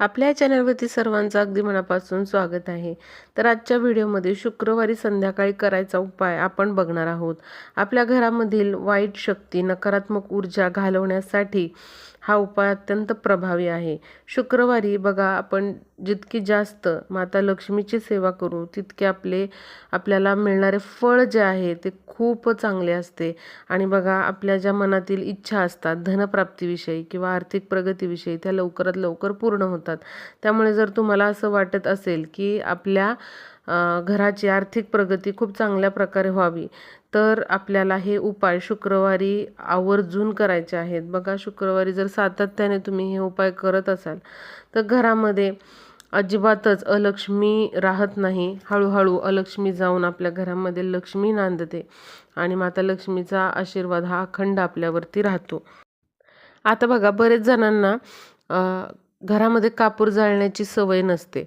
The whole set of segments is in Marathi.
आपल्या चॅनलवरती सर्वांचं अगदी मनापासून स्वागत आहे. तर आजच्या व्हिडिओमध्ये शुक्रवारी संध्याकाळी करायचा उपाय आपण बघणार आहोत. आपल्या घरामधील वाईट शक्ती नकारात्मक ऊर्जा घालवण्यासाठी हा उपाय अत्यंत प्रभावी आहे. शुक्रवारी बघा आपण जितकी जास्त माता लक्ष्मीची सेवा करू तितके आपले आपल्याला मिळणारे फळ जे आहे ते खूप चांगले असते. आणि बघा आपल्या ज्या मनातील इच्छा असतात धनप्राप्तीविषयी किंवा आर्थिक प्रगतीविषयी त्या लवकरात लवकर पूर्ण होतात. त्यामुळे जर तुम्हाला असं वाटत असेल की आपल्या घराची आर्थिक प्रगती खूप चांगल्या प्रकारे व्हावी तर आपल्याला हे उपाय शुक्रवारी आवर्जून करायचे आहेत. बघा शुक्रवारी जर सातत्याने तुम्ही हे उपाय करत असाल तर घरामध्ये अजिबातच अलक्ष्मी राहत नाही. हळूहळू अलक्ष्मी जाऊन आपल्या घरामध्ये लक्ष्मी नांदते आणि माता लक्ष्मीचा आशीर्वाद हा अखंड आपल्यावरती राहतो. आता बघा बरेच जणांना घरामध्ये कापूर जाळण्याची सवय नसते.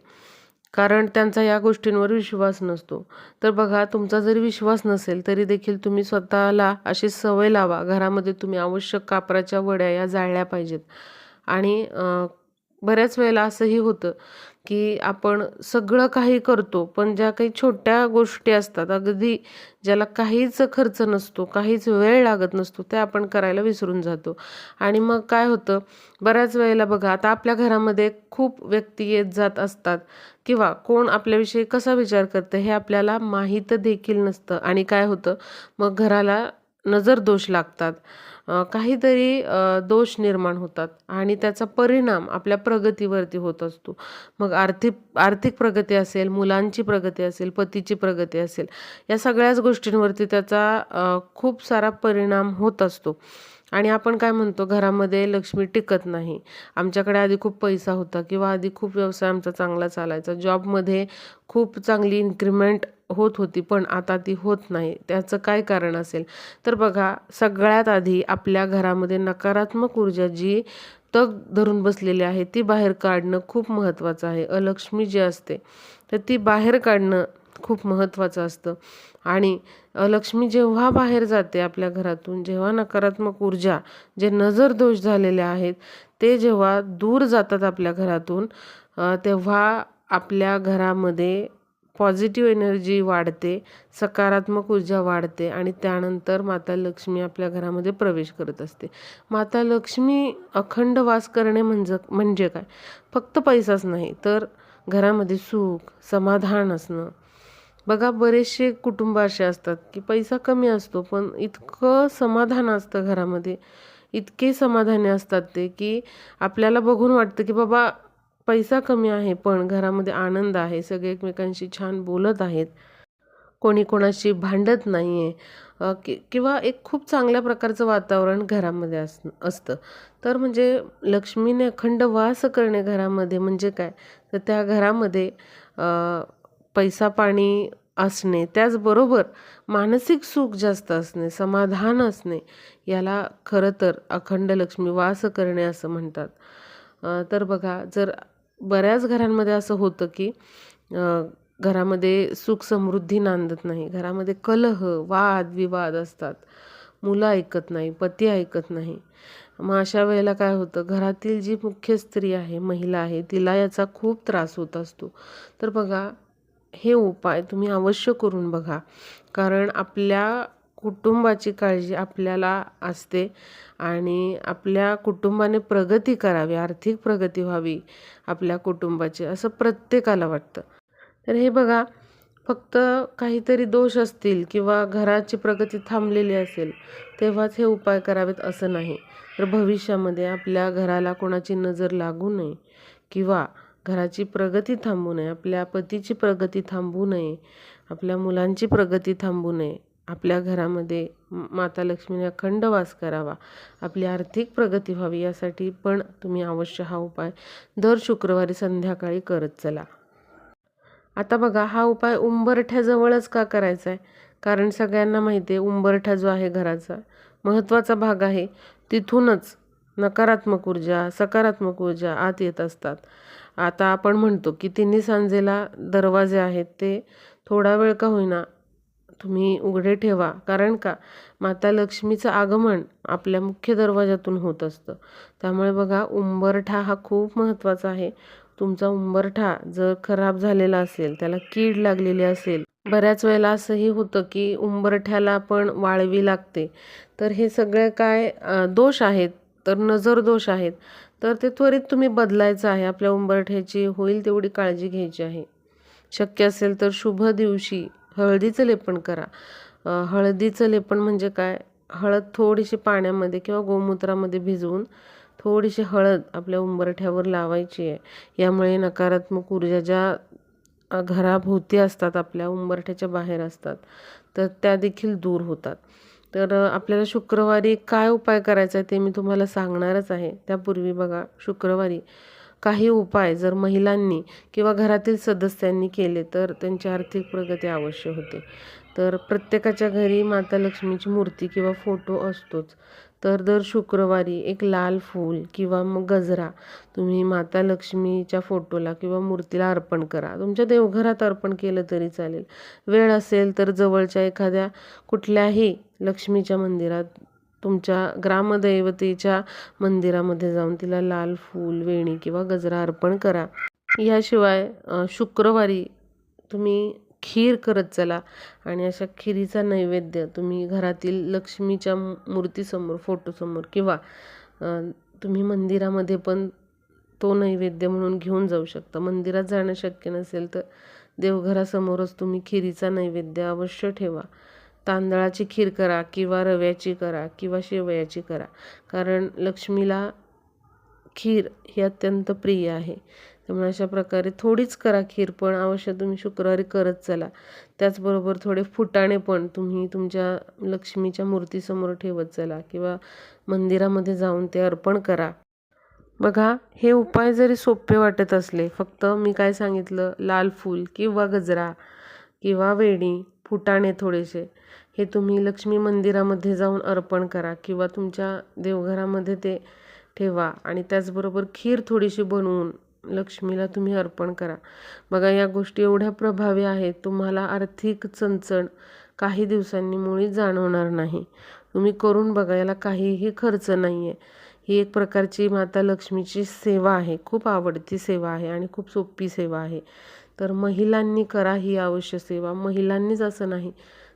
कारण त्यांचा या गोष्टींवर विश्वास नसतो. तर बघा तुमचा जरी विश्वास नसेल तरी देखील तुम्ही स्वतःला अशी सवय लावा. घरामध्ये तुम्ही आवश्यक कापराच्या वड्या या जाळल्या पाहिजेत. आणि बऱ्याच वेळेला असंही होतं की आपण सगळं काही करतो पण ज्या काही छोट्या गोष्टी असतात अगदी ज्याला काहीच खर्च नसतो काहीच वेळ लागत नसतो ते आपण करायला विसरून जातो. आणि मग काय होतं बऱ्याच वेळेला बघा आता आपल्या घरामध्ये खूप व्यक्ती येत जात असतात किंवा कोण आपल्याविषयी कसा विचार करतं हे आपल्याला माहीत देखील नसतं. आणि काय होतं मग घराला नजर दोष लागतात. काहीतरी दोष निर्माण होतात आणि त्याचा परिणाम आपल्या प्रगतीवरती होत असतो. मग आर्थिक आर्थिक प्रगती असेल मुलांची प्रगती असेल पतीची प्रगती असेल या सगळ्याच गोष्टींवरती त्याचा खूप सारा परिणाम होत असतो. आणि आपण काय म्हणतो घरामध्ये लक्ष्मी टिकत नाही. आमच्याकडे आधी खूप पैसा होता किंवा आधी खूप व्यवसाय आमचा चांगला चालायचा. जॉबमध्ये खूप चांगली इन्क्रीमेंट होत होती पण आता ती होत नाही. त्याचं काय कारण असेल? तर बघा सगळ्यात आधी आपल्या घरामध्ये नकारात्मक ऊर्जा जी तग धरून बसलेली आहे ती बाहेर काढणं खूप महत्त्वाचं आहे. अलक्ष्मी जी असते तर ती बाहेर काढणं खूप महत्त्वाचं असतं. आणि लक्ष्मी जेव्हा बाहेर जाते आपल्या घरातून जेव्हा नकारात्मक ऊर्जा जे नजर दोष झालेले आहेत ते जेव्हा दूर जातात आपल्या घरातून तेव्हा आपल्या घरामध्ये पॉझिटिव्ह एनर्जी वाढते सकारात्मक ऊर्जा वाढते आणि त्यानंतर माता लक्ष्मी आपल्या घरामध्ये प्रवेश करत असते. माता लक्ष्मी अखंड वास करणे म्हणजे म्हणजे काय? फक्त पैसाच नाही तर घरामध्ये सुख समाधान असणं. बघा बरेचसे कुटुंब असे असतात की पैसा कमी असतो पण इतकं समाधान असतं घरामध्ये इतके समाधानी असतात ते की आपल्याला बघून वाटतं की बाबा पैसा कमी आहे पण घरामध्ये आनंद आहे. सगळे एकमेकांशी छान बोलत आहेत. कोणी कोणाशी भांडत नाही आहे कि किंवा एक खूप चांगल्या प्रकारचं वातावरण घरामध्ये अस असतं. तर म्हणजे लक्ष्मीने अखंड वास करणे घरामध्ये म्हणजे काय? तर त्या घरामध्ये पैसा पाणी असणे त्याचबरोबर मानसिक सुख जास्त असणे समाधान असणे याला खरं तर अखंड लक्ष्मी वास करणे असं म्हणतात. तर बघा जर बऱ्याच घरांमध्ये असं होतं की घरामध्ये सुख समृद्धी नांदत नाही. घरामध्ये कलह वाद विवाद असतात. मुलं ऐकत नाही पती ऐकत नाही. मग अशा वेळेला काय होतं? घरातील जी मुख्य स्त्री आहे महिला आहे तिला याचा खूप त्रास होत असतो. तर बघा हे उपाय तुम्ही अवश्य करून बघा. कारण आपल्या कुटुंबाची काळजी आपल्याला असते आणि आपल्या कुटुंबाने प्रगती करावी आर्थिक प्रगती व्हावी आपल्या कुटुंबाची असं प्रत्येकाला वाटतं. तर हे बघा फक्त काहीतरी दोष असतील किंवा घराची प्रगती थांबलेली असेल तेव्हाच हे उपाय करावेत असं नाही. तर भविष्यामध्ये आपल्या घराला कोणाची नजर लागू नये किंवा घराची प्रगती थांबू नये आपल्या पतीची प्रगती थांबू नये आपल्या मुलांची प्रगती थांबू नये आपल्या घरामध्ये माता लक्ष्मीने अखंड वास करावा. आपली आर्थिक प्रगती व्हावी यासाठी पण तुम्ही अवश्य हा उपाय दर शुक्रवारी संध्याकाळी करत चला. आता बघा हा उपाय उंबरठ्याजवळच का करायचा आहे कारण सगळ्यांना माहिती आहे उंबरठा जो आहे घराचा महत्त्वाचा भाग आहे. तिथूनच नकारात्मक ऊर्जा सकारात्मक ऊर्जा आत येत असतात. आता आपण म्हणतो की तिन्ही सांजेला दरवाजे आहेत ते थोडा वेळ का होईना तुम्ही उघडे ठेवा. कारण का? माता लक्ष्मीचं आगमन आपल्या मुख्य दरवाजातून होत असतं. त्यामुळे बघा उंबरठा हा खूप महत्त्वाचा आहे. तुमचा उंबरठा जर खराब झालेला असेल त्याला कीड लागलेली असेल बऱ्याच वेळेला असंही होतं की उंबरठ्याला पण वाळवी लागते. तर हे सगळे काय दोष आहेत? तर नजर दोष आहेत. तर ते त्वरित तुम्ही बदलायचं आहे. आपल्या उंबरठ्याची होईल तेवढी काळजी घ्यायची आहे. शक्य असेल तर शुभ दिवशी हळदीचं लेपन करा. हळदीचं लेपन म्हणजे काय? हळद थोडीशी पाण्यामध्ये किंवा गोमूत्रामध्ये भिजवून थोडीशी हळद आपल्या उंबरठ्यावर लावायची आहे. यामुळे नकारात्मक ऊर्जा ज्या घराभोवती असतात आपल्या उंबरठ्याच्या बाहेर असतात तर त्या देखील दूर होतात. तर आपल्याला शुक्रवारी काय उपाय करायचा आहे ते मी तुम्हाला सांगणारच आहे. त्यापूर्वी बघा शुक्रवारी काही उपाय जर महिलांनी किंवा घरातील सदस्यांनी केले तर त्यांची आर्थिक प्रगती अवश्य होते. तर प्रत्येकाच्या घरी माता लक्ष्मीची मूर्ती किंवा फोटो असतोच. तर दर शुक्रवारी एक लाल फूल किंवा मग गजरा तुम्ही माता लक्ष्मीच्या फोटोला किंवा मूर्तीला अर्पण करा. तुमच्या देवघरात अर्पण केलं तरी चालेल. वेळ असेल तर जवळच्या एखाद्या कुठल्याही लक्ष्मीच्या मंदिरात तुमच्या ग्रामदैवतेच्या मंदिरामध्ये जाऊन तिला लाल फूल वेणी किंवा गजरा अर्पण करा. याशिवाय शुक्रवारी तुम्ही खीर करत चला आणि अशा खिरीचा नैवेद्य तुम्ही घरातील लक्ष्मीच्या मूर्तीसमोर फोटोसमोर किंवा तुम्ही मंदिरामध्ये पण तो नैवेद्य म्हणून घेऊन जाऊ शकता. मंदिरात जाणं शक्य नसेल तर देवघरासमोरच तुम्ही खिरीचा नैवेद्य अवश्य ठेवा. तांदळाची खीर करा किंवा रव्याची करा किंवा शेवयाची करा. कारण लक्ष्मीला खीर ही अत्यंत प्रिय आहे. त्यामुळे अशा प्रकारे थोडीच करा खीर पण अवश्य तुम्ही शुक्रवारी करत चला. त्याचबरोबर थोडे फुटाणे पण तुम्ही तुमच्या लक्ष्मीच्या मूर्तीसमोर ठेवत चला किंवा मंदिरामध्ये जाऊन ते अर्पण करा. बघा हे उपाय जरी सोपे वाटत असले फक्त मी काय सांगितलं? लाल फूल किंवा गजरा किंवा वेणी फुटाणे थोडेसे. हे तुम्ही लक्ष्मी मंदिरामध्ये जाऊन अर्पण करा किंवा तुमच्या देवघरामध्ये ते ठेवा. आणि त्याचबरोबर खीर थोडीशी बनवून लक्ष्मीला तुम्ही अर्पण करा. बघा या गोष्टी एवढ्या प्रभावी आहेत तुम्हाला आर्थिक चणचण काही दिवसांनी मुळी जाणवणार नाही. तुम्ही करून बघा याला काहीही खर्च नाही आहे ही एक प्रकारची माता लक्ष्मीची सेवा आहे. खूप आवडती सेवा आहे आणि खूप सोपी सेवा आहे. तर महिलांनी करा ही अवश्य सेवा. महिलांनीच असं नाही.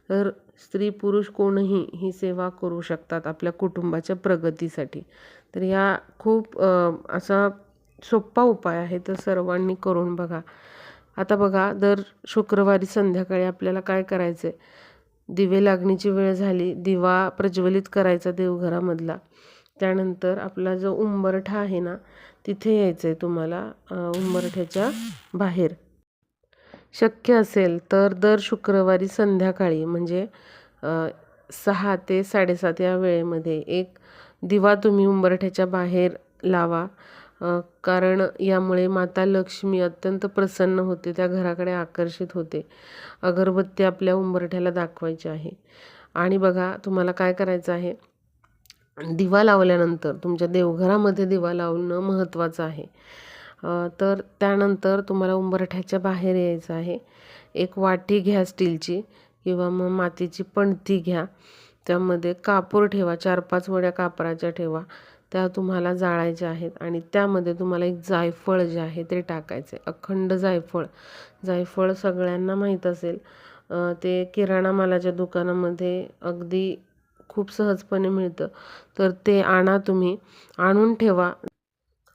तर स्त्री पुरुष कोणही ही सेवा करू शकतात आपल्या कुटुंबाच्या प्रगतीसाठी. तर या खूप असा सोप्पा उपाय आहे तर सर्वांनी करून बघा. आता बघा दर शुक्रवारी संध्याकाळी आपल्याला काय करायचं आहे दिवे लागणीची वेळ झाली दिवा प्रज्वलित करायचा देवघरामधला. त्यानंतर आपला जो उंबरठा आहे ना तिथे यायचं आहे तुम्हाला उंबरठ्याच्या बाहेर. शक्य असेल तर दर शुक्रवारी संध्याकाळी म्हणजे सहा ते साडेसात या वेळेमध्ये एक दिवा तुम्ही उंबरठ्याच्या बाहेर लावा. कारण यामुळे माता लक्ष्मी अत्यंत प्रसन्न होते त्या घराकडे आकर्षित होते. अगरबत्ती आपल्या उंबरठ्याला दाखवायची आहे. आणि बघा तुम्हाला काय करायचं आहे? दिवा लावल्यानंतर तुमच्या देवघरामध्ये दिवा लावणं महत्त्वाचं आहे. तर त्यानंतर तुम्हाला उंबरठ्याच्या बाहेर यायचं आहे. एक वाटी घ्या स्टीलची किंवा मग मातीची पणती घ्या. त्यामध्ये कापूर ठेवा चार पाच वड्या कापराच्या ठेवा. त्या तुम्हाला जाळायच्या आहेत आणि त्यामध्ये तुम्हाला एक जायफळ जे आहे ते टाकायचं आहे अखंड जायफळ. जायफळ सगळ्यांना माहीत असेल. ते किराणा मालाच्या दुकानामध्ये अगदी खूप सहजपणे मिळतं. तर ते आणा तुम्ही. आणून ठेवा.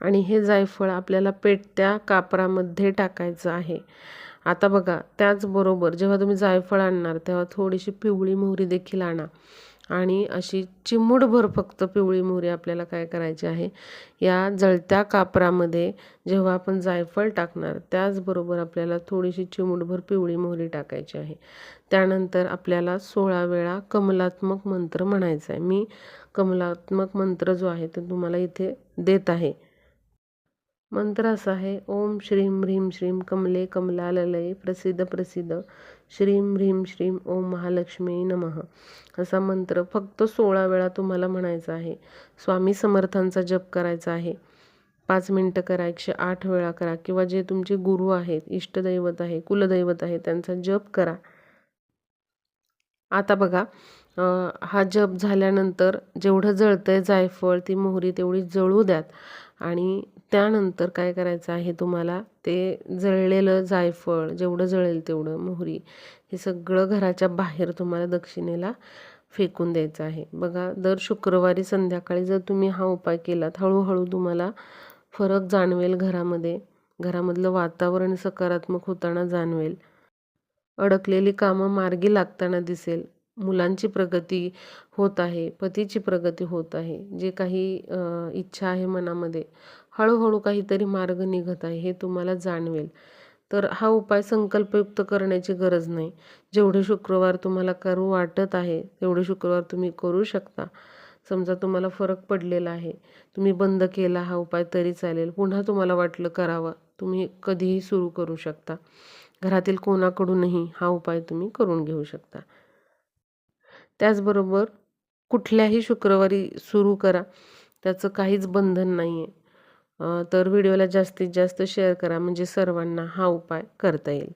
आणि हे जायफळ आपल्याला पेटत्या कापरामध्ये टाकायचं आहे. आता बघा त्याचबरोबर जेव्हा तुम्ही जायफळ आणणार तेव्हा थोडीशी पिवळी मोहरी देखील आणा. आणि अशी चिमूटभर फक्त पिवळी मोहरी आपल्याला काय करायची आहे? या जळत्या कापरामध्ये जेव्हा आपण जायफळ टाकणार त्याचबरोबर आपल्याला थोडीशी चिमूटभर पिवळी मोहरी टाकायची आहे. त्यानंतर आपल्याला सोळा वेळा कमलात्मक मंत्र म्हणायचा आहे. मी कमलात्मक मंत्र जो आहे तो तुम्हाला इथे देत आहे. मंत्र असा आहे ओम श्रीं ह्रीम श्रीम कमले कमलालये प्रसिद्ध प्रसिद्ध श्रीं ह्रीम श्रीम ओम महालक्ष्मी नमः. असा मंत्र फक्त सोळा वेळा तुम्हाला म्हणायचा आहे. स्वामी समर्थांचा जप करायचा आहे. पाच मिनटं करा एकशे आठ वेळा करा किंवा जे तुमचे गुरु आहेत इष्टदैवत आहे कुलदैवत आहे त्यांचा जप करा. आता बघा हा जप झाल्यानंतर जेवढं जळतंय जायफळ ती मोहरी तेवढी जळू द्यात. आणि त्यानंतर काय करायचं आहे तुम्हाला? ते जळलेलं जायफळ जेवढं जळेल तेवढं मोहरी हे सगळं घराच्या बाहेर तुम्हाला दक्षिणेला फेकून द्यायचं आहे. बघा दर शुक्रवारी संध्याकाळी जर तुम्ही हा उपाय केलात हळूहळू तुम्हाला फरक जाणवेल घरामध्ये. घरामधलं वातावरण सकारात्मक होताना जाणवेल. अडकलेली कामं मार्गी लागताना दिसेल. मुलांची प्रगती होत आहे पतीची प्रगती होत आहे जे काही इच्छा आहे मनामध्ये. हळूहळू काहीतरी मार्ग निघत आहे हे तुम्हाला जाणवेल. तर हा उपाय संकल्पयुक्त करण्याची गरज नाही. जेवढे शुक्रवार तुम्हाला करू वाटत आहे तेवढे शुक्रवार तुम्ही करू शकता. समजा तुम्हाला फरक पडलेला आहे तुम्ही बंद केला हा उपाय तरी चालेल. पुन्हा तुम्हाला वाटलं करावं तुम्ही कधीही सुरू करू शकता. घरातील कोणाकडूनही हा उपाय तुम्ही करून घेऊ शकता. त्याचबरोबर कुठल्याही शुक्रवारी सुरू करा त्याचं काहीच बंधन नाही आहे तर व्हिडिओला जास्तीत जास्त शेअर करा म्हणजे सर्वांना हा उपाय करता येईल.